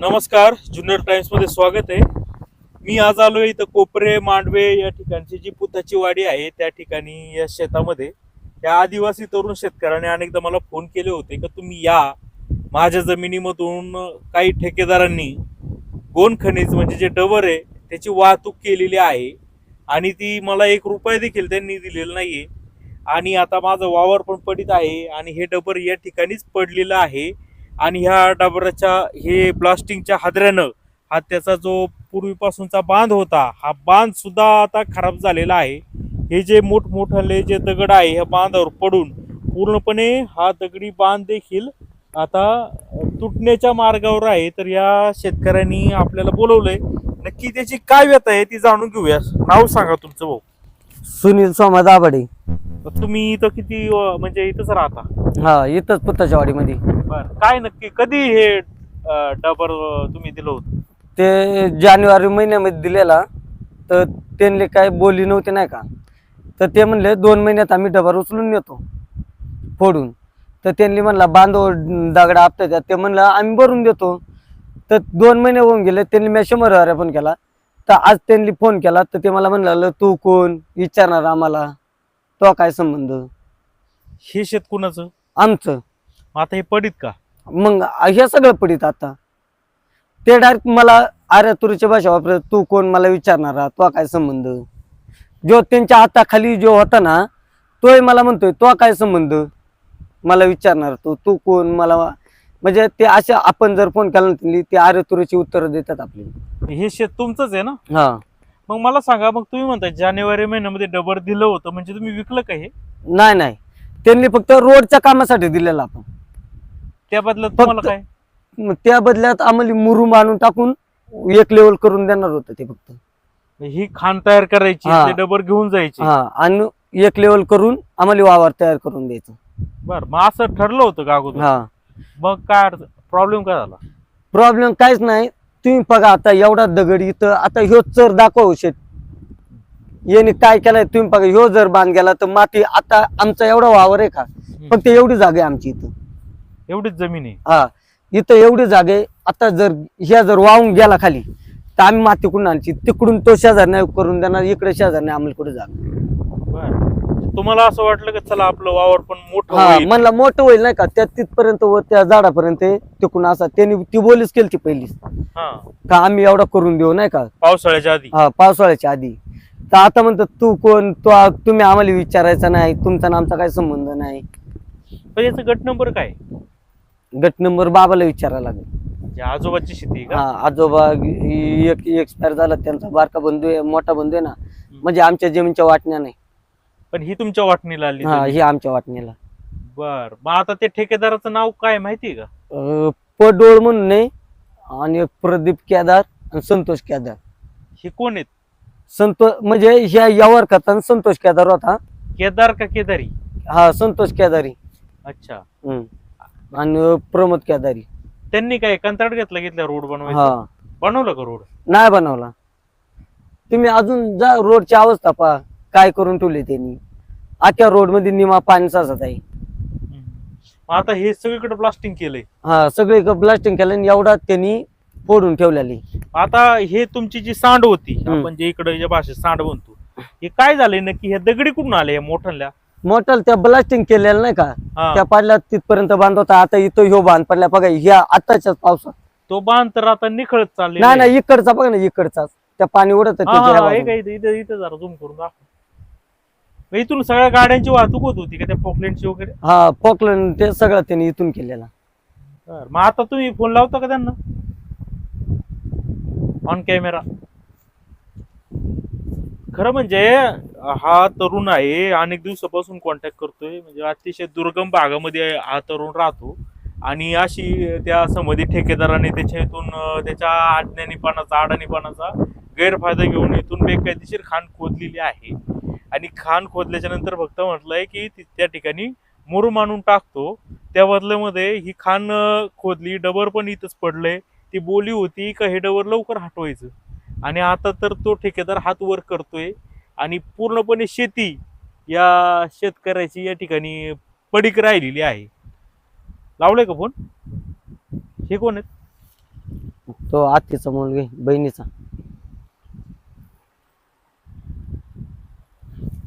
नमस्कार जुन्नर टाइम्समध्ये स्वागत आहे. मी आज आलो इथं कोपरे मांडवे या ठिकाणची जी पुताची वाडी आहे त्या ठिकाणी या शेतामध्ये. त्या आदिवासी तरुण शेतकऱ्याने अनेकदा मला फोन केले होते की तुम्ही या. माझ्या जमिनीमधून काही ठेकेदारांनी गोन खनिज म्हणजे जे डबर आहे त्याची वाहतूक केलेली आहे आणि ती मला एक रुपया देखील त्यांनी दिलेला नाही आणि आता माझं वावर पण पडित आहे आणि हे डबर या ठिकाणीच पडलेलं आहे. आणि ह्या डाबराच्या हे ब्लास्टिंगच्या हादऱ्यानं हा त्याचा जो पूर्वीपासूनचा बांध होता हा बांध सुद्धा आता खराब झालेला आहे. हे जे मोठमोठाले जे दगड आहे ह्या बांधावर पडून पूर्णपणे हा दगडी बांध देखील आता तुटण्याच्या मार्गावर आहे. तर या शेतकऱ्यांनी आपल्याला बोलवलंय. नक्की त्याची काय व्यथा आहे ती जाणून घेऊया. नाव सांगा तुमचं भाऊ. सुनील सोमा दाभाडे. तुम्ही इथं किती अं, म्हणजे इथंच राहता? हा इथंच पुताच्या वाडीमध्ये. बरं. काय नक्की कधी हे अं, डबर अं, तुम्ही दिलं होतं? ते जानेवारी महिन्यामध्ये दिलेला तर त्यांनी काय बोली नव्हती नाही का? तर ते म्हणले दोन महिन्यात आम्ही डबर उचलून नेतो फोडून. तर त्यांनी म्हणला बांधव दगडा आपत्या ते म्हणलं आम्ही भरून देतो. तर दोन महिने होऊन गेले त्यांनी मी शंभर हजार पण केला. तर आज त्यांनी फोन केला तर ते मला म्हणलं तू कोण? विचारणार आम्हाला. तो काय संबंध? हे शेत कुणाचं? आमचं. मग आता हे पडित का? मग हे सगळं पडित आता. ते डायरेक्ट मला अरे तुरीची भाषा वापरत तू कोण मला विचारणारा तो काय संबंध? जो त्यांच्या हाताखाली जो होता ना तोही मला म्हणतोय तो काय संबंध? मला विचारणार तो तू कोण? मला म्हणजे ते असे आपण जर फोन केला ना त्यांनी ते अरे तुरीची उत्तरं देतात आपली. हे शेत तुमचंच आहे ना? हा. मग मला सांगा मग तुम्ही म्हणताय जानेवारी महिन्यामध्ये डबर दिलं होतं म्हणजे तुम्ही विकलं का हे? नाही नाही. त्यांनी फक्त रोडच्या कामासाठी दिलेलं आपण. त्या बदल्यात तुम्हाला काय? मग त्या बदल्यात आम्हाला मुरुम आणून टाकून एक लेवल करून देणार होतं ते फक्त. ही खाण तयार करायची हा. ते डबर घेऊन जायची. हा आणि एक लेवल करून आम्हाला वावर तयार करून द्यायचं. बर मग असं ठरलं होतं का अगोदर? हा. मग काय प्रॉब्लेम काय झाला? प्रॉब्लेम काहीच नाही. तुम्ही बघा आता एवढा दगड इथं आता ह्यो चर दाखवा शेत याने काय केलंय तुम्ही बघा ह्यो जर बांध गेला तर माती आता आमचा एवढा वावर आहे का? फक्त एवढी जागा आहे आमची इथं. एवढीच जमीन आहे. हा इथं एवढी जागा आहे. आता जर ह्या जर वाहून गेला खाली तर आम्ही माती कुठून आणची? तिकडून तो शेजार नाही करून देणार इकडे शेजार नाही आम्हाला कुठे जागा. बर. तुम्हाला असं वाटलं की चला आपलं वावर पण मोठं हा होईल? म्हणला मोठं होईल नाही का? त्या तिथपर्यंत व त्या झाडापर्यंत तिकडून असा त्यांनी ती बोलीच केली ती पहिली हा. का आम्ही एवढा करून देऊ नाही का? पावसाळ्याच्या आधी? हा पावसाळ्याच्या आधी. तर आता म्हणतात तू कोण? तो तुम्ही आम्हाला विचारायचा नाही तुमचा आणि आमचा काही संबंध नाही. पण याचा गट नंबर काय? गट नंबर बाबाला विचारायला लागेल. म्हणजे आजोबाची शेती आहे का? हा आजोबा एक एक्सपायर झाला त्यांचा बारका बंधू आहे मोठा बंधू आहे ना. म्हणजे आमच्या जमीनच्या वाटण्या नाही. पण ही तुमच्या वाटणीला आली हा ही आमच्या वाटणीला. बर मग आता ते ठेकेदाराचं नाव काय माहितीये का? अं, पडोळ म्हणून नाही आणि प्रदीप केदार आणि संतोष केदार. हे कोण आहेत? संतोष म्हणजे ह्या यावर कथन संतोष केदार होता. केदार का केदारी? हा संतोष केदारी. अच्छा. हम्म. आणि प्रमोद केदारी. त्यांनी काय कंत्राट घेतलं घेतलं रोड बनवायचं? हा. बनवलं का रोड? नाही बनवला. तुम्ही अजून जा रोडची अवस्था पहा. काय करून ठेवली त्यांनी? अख्ख्या रोडमध्ये निमा पाणी साचत आहे. मग आता हे सगळीकडे ब्लास्टिंग केलंय. हा सगळे ब्लास्टिंग केलं आणि एवढा त्यांनी फोडून ठेवलेली. आता हे तुमची जी सांड होती हम्म. आपण जे इकडे ज्या भाषेत सांड म्हणतो हे काय झालंय? नक्की हे दगडी कुठून आले या मोठ्या मोठं त्या ब्लास्टिंग केलेलं नाही का? हा. त्या पाडल्या तिथपर्यंत बांध होता. आता इथं ह्यो बांध पडल्या बघा ह्या आताच्याच पावसात. तो बांध तर आता निखळत चालले नाही नाही इकडचा बघा ना इकडचाच. त्या पाणी उडत इथं इथं इथं जरा झूम करून दाखव. मग इथून सगळ्या गाड्यांची वाहतूक होत होती का त्या फोकलेंडची वगैरे? हा पोकलन ते सगळं त्यांनी इथून केलेला. बरं, मग आता तुम्ही फोन लावता का त्यांना? ऑन कॅमेरा खरं म्हणजे हा तरुण आहे अनेक दिवसापासून कॉन्टॅक्ट करतोय. म्हणजे अतिशय दुर्गम भागामध्ये हा तरुण राहतो. आणि अशी त्या समधी ठेकेदाराने त्याच्या इथून अं, त्याच्या अज्ञानीपणाचा अडाणीपणाचा गैरफायदा घेऊन इथून बेकायदेशीर खाण खोदलेली आहे. आणि खाण खोदल्याच्या नंतर भक्त म्हटलंय की ती- त्या ठिकाणी मुरुम आणून टाकतो. त्या बदल्यामध्ये ही खाण खोदली. डबर पण इथंच पडलंय. ती बोली होती का हे डबर लवकर हटवायचं. आणि आता तर तो ठेकेदार हात वर करतोय. आणि पूर्णपणे शेती या शेतकऱ्याची या ठिकाणी पडीक राहिलेली आहे. लावलंय का फोन? हे कोण आहेत? तो आत्तीचा मुलगी बहिणीचा.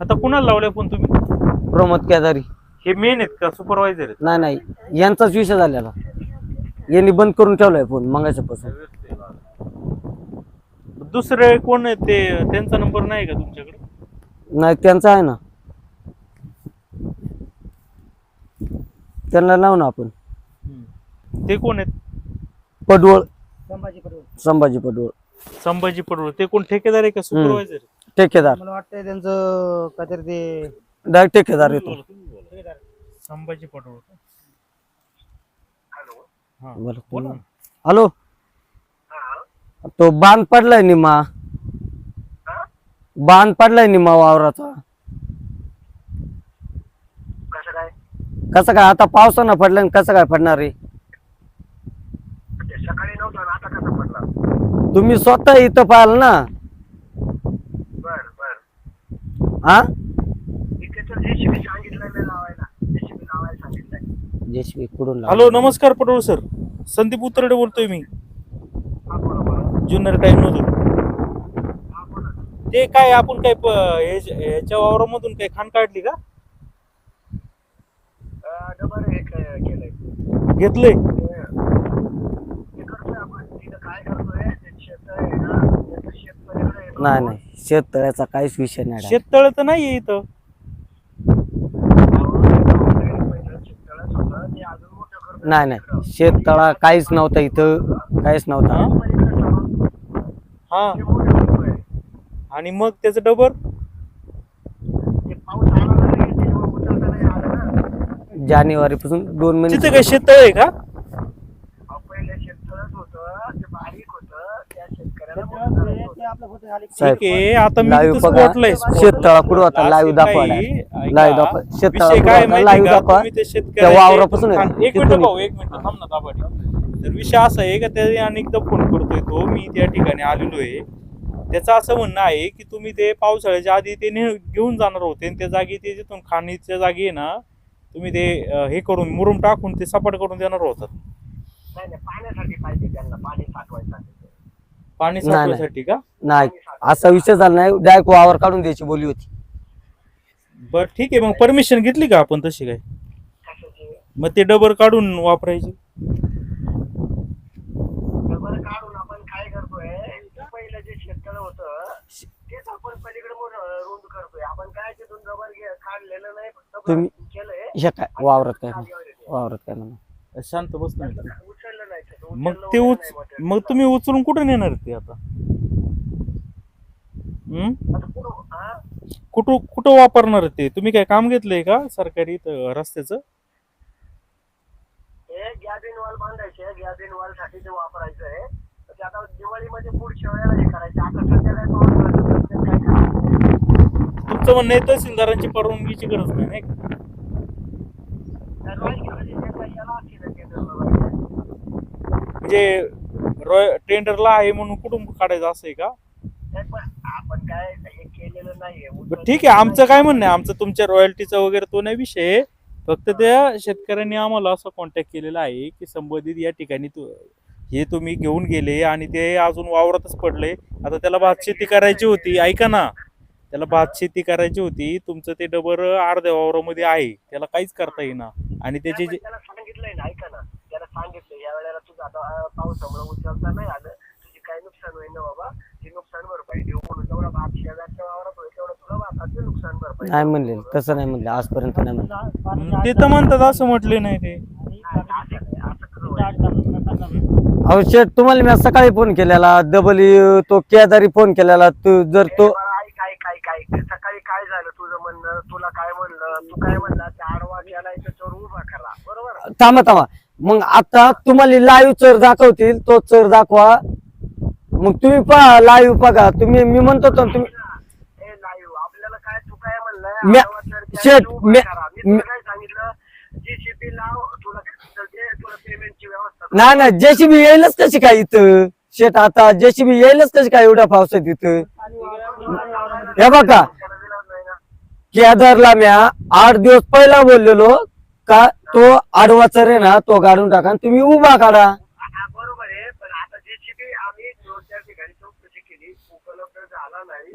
आता कुणाला लावलाय फोन तुम्ही? प्रमोद केदारी. हे मेन आहेत का? सुपरवायझर आहेत? नाही नाही. यांचाच विषय झालेला. यांनी बंद करून ठेवलाय फोन मंगाच्यापासून दुसरे कोण आहेत ते? त्यांचा नंबर नाही का तुमच्याकडे? नाही त्यांचा आहे ना. त्यांना लावू ना आपण. ते कोण आहेत? पडवळ. संभाजी पडवळ. संभाजी पडवळ. ते कोण ठेकेदार आहे का? सुपरवायझर ठेकेदार. मला वाटतंय त्यांचं काहीतरी ते डायरेक्ट ठेकेदार येतो. संभाजी? हा. बरं, बोला ना. हॅलो. तो बांध पडलाय निमा बांध पडलाय निमा वावराचा. कसं काय? कसं काय? आता पावसानं पडलं आणि कसं काय पडणार ते सकाळी नव्हतं ना आता कसं पडला? तुम्ही स्वतः इथं पाहाल ना बर बर हा? जेसीबी कुठून हॅलो नमस्कार पडवळ सर. संदीप उतरडे बोलतोय मी. हा बोला बोला. जुन्नर टाइम मधून. बोला. ते काय आपण काय प- हे- ह्याच्या वावरामधून काही खाण काढली का? हे घेतलंय ते ते करतोय आपण तिथं काय करतोय ते शेत आहे ना त्याचं शेत पलीकडे येतो. नाही नाही शेततळ्याचा काहीच विषय नाही. शेततळ तर नाहीये इथं. नाही नाही शेततळा काहीच नव्हता इथं काहीच नव्हता हा? हा. आणि मग त्याचं डबर ते पाऊस आला नाही ते उचलता नाही आलं ना जानेवारी पासून दोन तिथे महिने काय शेततळ आहे का अहो, पहिले शेततळच होतं ते बारीक होतं त्या शेतकऱ्याला मोठं करायचं होतं. साहेब ठीक आहे आता मी लाईव्ह तिथं बघा. स्पॉटला आहे, spot. शेततळा कुठं होता? असं लाईव्ह दाखवा काही, direct. ऐका, लाईव्ह दाखवा. शेततळा विषय कुठं काय होता? माहिती लाईव्ह का? दाखवा. तुम्ही ते त्या वावरापासून आहे. एक मिनिट तिथून- भाऊ एक मिनिट थांब ना दाबाडी तर विषय असा आहे का त्याने अनेकदा फोन करतोय तो. मी त्या ठिकाणी आलेलो आहे. त्याचं असं म्हणणं आहे की तुम्ही ते पावसाळ्याच्या आधी ते ने- घेऊन जाणार होते आणि त्या जागी ते जिथून खाणीच्या जागी आहे ना तुम्ही ते अं, हे करून मुरुम टाकून ते सपाट करून देणार होतात. नाही नाही पाण्यासाठी पाहिजे त्यांना पाणी साठवायसाठी. पाणी नाही, नाही. साठवण्यासाठी का? नाही. असा विषय झाला नाही. डायरेक्ट वावर काढून द्यायची बोली होती. बर ठीक आहे. मग परमिशन घेतली का आपण तशी काय मग ते डबर काढून वापरायचे. डबल काढून आपण काय करतोय पहिलं जे शेततळ होतं तेच आपण पलीकडे रुंद करतोय. आपण काय तिथून डबल काढलेलं नाही फक्त तुम्ही- केलंय. हे काय? वावरात काय नाही. वावरात काय नाही शांत बस ना. मग ते उच. मग तुम्ही उचलून कुठे नेणार ते आता? कुठं कुठं वापरणार ते? तुम्ही काय काम घेतलंय का सरकारी रस्त्याचं? गॅबिन वॉल बांधायचे गॅबिन वॉलसाठी ते वापरायचं आहे. आता दिवाळीमध्ये पुढच्या वेळेला हे करायचे. आता? तुमचं म्हणणं आहे तहसीलदारांची परवानगीची गरज नाही नाही म्हणजे रॉय टेंडरला आहे म्हणून कुठून काढायचं असं आहे का? आपण काय हे केलेलं नाहीये. बरं ठीक आहे आमचं काय म्हणणं आहे? आमचं तुमच्या रॉयल्टीचा वगैरे तो नाही विषय आहे. फक्त त्या शेतकऱ्यांनी आम्हाला असं कॉन्टॅक्ट केलेला आहे की संबंधित या ठिकाणी तू हे तुम्ही घेऊन गेले आणि ते अजून वावरातच पडले. आता त्याला भात शेती करायची होती. ऐका ना. त्याला भात शेती करायची होती. तुमचं ते डबर अर्ध्या वावरामध्ये आहे. त्याला काहीच करता येईना. आणि त्याचे जे त्याला सांगितलंय ना ऐका ना. त्याला सांगितलं या वेळेला तुझं आता पावसामुळे उचलता नाही आलं. तुझी काय नुकसान होईल ना बाबा? ती नुकसान भरपाई देऊ म्हणून जेवढा भात शेजारच्या वावरात होईल तेवढं तुला भाताचं नुकसान भरपाई नाही म्हणले तसं नाही म्हणले आजपर्यंत नाही म्हणले. ते तर म्हणतात असं म्हटले नाही ते? अहो शेठ तुम्हाला मी सकाळी फोन केलेला डबल तो केदारी फोन केलेला तू जर तो ऐक ऐक ऐक ते सकाळी काय झालं तुझं म्हणणं? तुला काय म्हणलं? तू काय म्हणला? त्या आडवा केला त्याच्यावर उभा करा. बरोबर? थांबा थांबा. मग आता तुम्हाला लाईव्ह चर दाखवतील तो चर दाखवा. मग तुम्ही पहा लाईव्ह बघा. तुम्ही मी म्हणतो तर तुम्ही आपल्याला काय तू काय म्हणलंय म्या- आडवा तर त्या शेट, उभा म्या- करा. मी तुला काय सांगितलं? जीसीपी लाव तुला काय असेल ते तुला पेमेंटची व्यवस्था कर. नाही नाही जेसीबी येईलच कशी काय इथं? शेट आता जेसीबी येईलच कशी काय एवढ्या पावसात इथं? हे बघा. ना. केदारला म्या आठ दिवस पहिला बोललेलो. का तो आडवा चर आहे ना तो काढून टाका तुम्ही उभा काढा.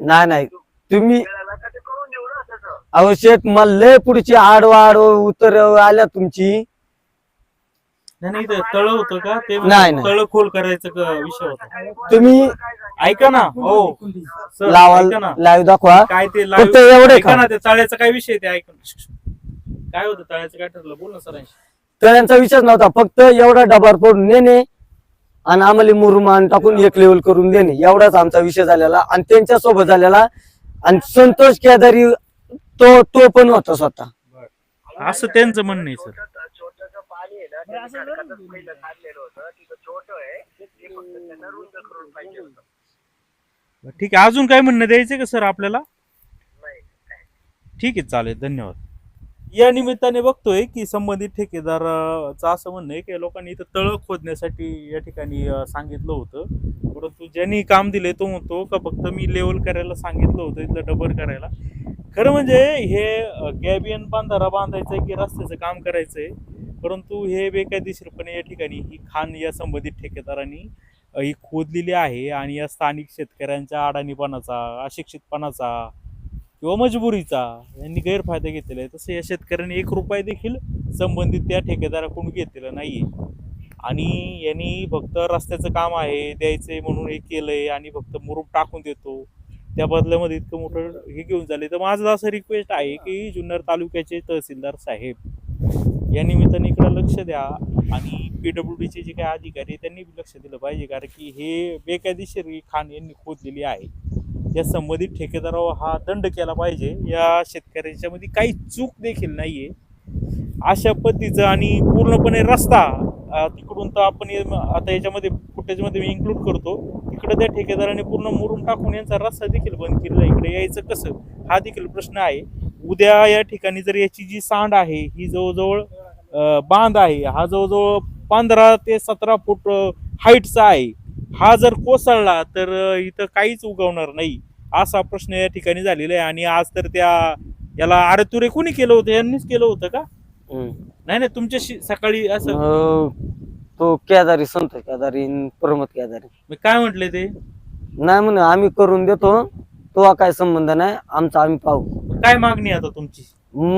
नाही. नाही तुम्ही मिळाला का आवश्यक मला लय पुढची आडवा आडवा उतर आल्या तुमची. तळ होत का? ते म्हणजे नाही, तळ खोल करायचं का विषय होता. तुम्ही ऐका ना हो. सर, लावा ना. लाईव्ह दाखवा. काय ते फक्त लाव- एवढे ऐका ना ते चाळ्याचा काय विषय ते ऐका काय होतं? तळ्याचं काय ठरलं? बोल ना सरांशी. तळ्यांचा विषयच नव्हता. फक्त एवढा डबार फोडून नेणे आणि आम्हाला मुरुमान टाकून एक लेवल करून देणे. एवढाच आमचा विषय झालेला आणि त्यांच्यासोबत झालेला. आणि संतोष केदारी तो तो पण होता स्वतः. असं त्यांचं म्हणणं आहे सर. छोटस पाणी आहे ना त्या खडकातच पहिलं काढलेलं होतं तिथं छोट आहे ते फक्त त्यांना रुंद करून पाहिजे होतं ठीक आहे. अजून काय म्हणणं द्यायचं का सर आपल्याला? नाही ठीक आहे चालेल. धन्यवाद. या निमित्ताने बघतोय की संबंधित ठेकेदाराचं असं म्हणणं आहे की लोकांनी इथं तळ खोदण्यासाठी या ठिकाणी सांगितलं होतं. परंतु ज्यांनी काम दिले तो म्हणतो का फक्त मी लेवल करायला सांगितलं होतं इथलं डबर करायला. खरं म्हणजे हे गॅबियन बांधारा बांधायचंय की रस्त्याचं काम करायचंय. परंतु हे बेकायदेशीरपणे या ठिकाणी ही खाण या संबंधित ठेकेदारांनी ही खोदलेली आहे आणि या स्थानिक शेतकऱ्यांच्या अडाणीपणाचा अशिक्षितपणाचा किंवा मजबुरीचा यांनी गैरफायदा घेतलेला आहे. तसं या शेतकऱ्यांनी एक रुपये देखील संबंधित त्या ठेकेदाराकडून घेतलेला आहे आणि यांनी फक्त रस्त्याचं काम आहे द्यायचंय म्हणून हे केलं आहे आणि फक्त मुरूप टाकून देतो. त्या बदल्यामध्ये इतकं मोठं हे घेऊन झाले तर माझं असं रिक्वेस्ट आहे की जुन्नर तालुक्याचे तहसीलदार साहेब या निमित्ताने इकडं लक्ष द्या आणि पी डब्ल्यू डीचे जे काही अधिकारी आहेत, त्यांनी बी लक्ष दिलं पाहिजे. कारण की हे बेकायदेशीर खाण यांनी खोदलेली आहे. या संबंधित ठेकेदारावर हा दंड केला पाहिजे. या शेतकऱ्यांच्यामध्ये काही चूक देखील नाही आहे अशा पद्धतीचं आणि पूर्णपणे रस्ता तिकडून तर आपण आता याच्यामध्ये फुटेजमध्ये मी इन्क्लूड करतो. तिकडे त्या ठेकेदाराने पूर्ण मुरुम टाकून यांचा रस्ता देखील बंद केलेला आहे. इकडे यायचं कसं? हा देखील प्रश्न आहे. उद्या या ठिकाणी जर याची जी सांड आहे ही जवळजवळ बांध आहे हा जवळजवळ पंधरा ते सतरा फूट हाईटचा आहे. हा जर कोसळला तर इथं काहीच उगवणार नाही असा प्रश्न या ठिकाणी झालेला आहे. आणि आज तर त्या याला आरतुरे कोणी केलं होतं? यांनीच केलं होतं का? नाही नाही तुमच्याशी सकाळी असं अं, तो केदारी संत केदारी न प्रमोद केदारी. मी काय म्हटले ते? नाही म्हणे आम्ही करून देतो. तो काय संबंध नाही आमचा आम्ही पाहू. काय मागणी आहे आता तुमची?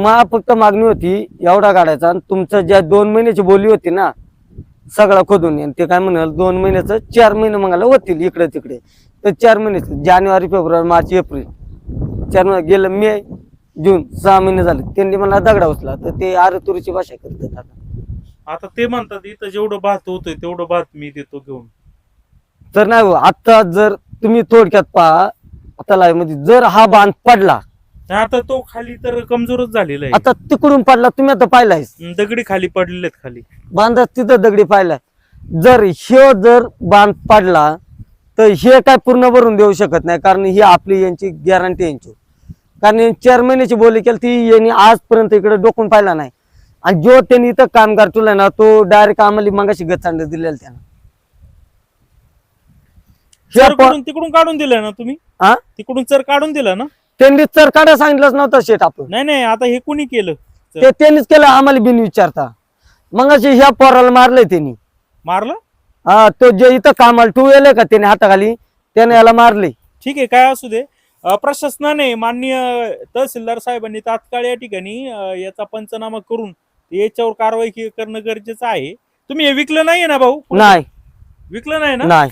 मा फक्त मागणी होती एवढा गाड्याचा आणि तुमचं ज्या दोन महिन्याची बोली होती ना सगळा खोदून आणि ते काय म्हणाल दोन महिन्याचं चार महिने मंगाला होतील इकडे तिकडे. तर चार महिन्याचं जानेवारी फेब्रुवारी मार्च एप्रिल. चार महिने गेलं मे जून सहा महिने झाले. त्यांनी मला दगडा उचला. तर ते आरतुरीची भाषा करतात आता. आता ते म्हणतात इथं जेवढं भात होतंय तेवढं भात मी देतो घेऊन. तर नाही हो, आता जर तुम्ही थोडक्यात पहा आता मध्ये जर हा बांध पडला आता तो खाली तर कमजोरच झालेला आहे. आता तिकडून पडला तुम्ही आता पाहिलायस. दगडी खाली पडलेले आहेत खाली. बांधात तिथं दगडी पाहिलाय. जर ह्यो जर बांध पडला तर हे काय पूर्ण भरून देऊ शकत नाही कारण ही आपली यांची गॅरंटी यांची. कारण चार महिन्याची बोली केली ती यांनी आजपर्यंत इकडे डोकून पाहिला नाही. आणि जो त्यांनी इथं कामगार ठेवलाय ना तो डायरेक्ट आम्हाला मगाशी गचांड दिलेला त्यानं. तिकडून काढून दिलं ना तुम्ही? हा? तिकडून चर काढून दिलं ना? त्यांनी तर काढा सांगितलंच नव्हतं शेट आपण. नाही नाही आता हे कोणी केलं? ते त्यांनीच केलं आम्हाला बिन विचारता. मग अशी ह्या पोराला मारलंय त्यांनी. मारलं? हा तो जे इथं कामाला टू आहे का त्याने हाताखाली त्याने याला मारले ठीक आहे काय असू दे. अं, प्रशासनाने माननीय तहसीलदार साहेबांनी तात्काळ या ठिकाणी अं, याचा पंचनामा करून याच्यावर कारवाई के- करणं गरजेचं आहे. तुम्ही हे विकलं नाहीये ना भाऊ? नाही. विकलं नाही ना? नाही.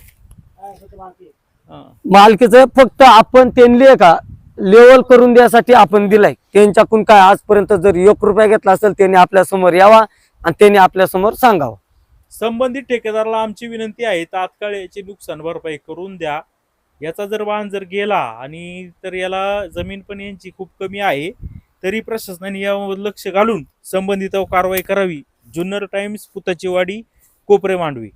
हा. मालकीचं फक्त आपण त्यांनी का लेवल करून द्यासाठी आपण दिलाय. त्यांच्याकडून काय आजपर्यंत जर एक रुपया घेतला असेल त्यांनी आपल्यासमोर यावा आणि त्यांनी आपल्यासमोर सांगावं. संबंधित ठेकेदाराला आमची विनंती आहे तात्काळ याची नुकसान भरपाई करून द्या. याचा जर वाहन जर गेला आणि तर याला जमीन पण यांची खूप कमी आहे तरी प्रशासनाने यावर लक्ष घालून संबंधित कारवाई करावी. जुन्नर टाइम्स पुताची वाडी कोपरे मांडवी.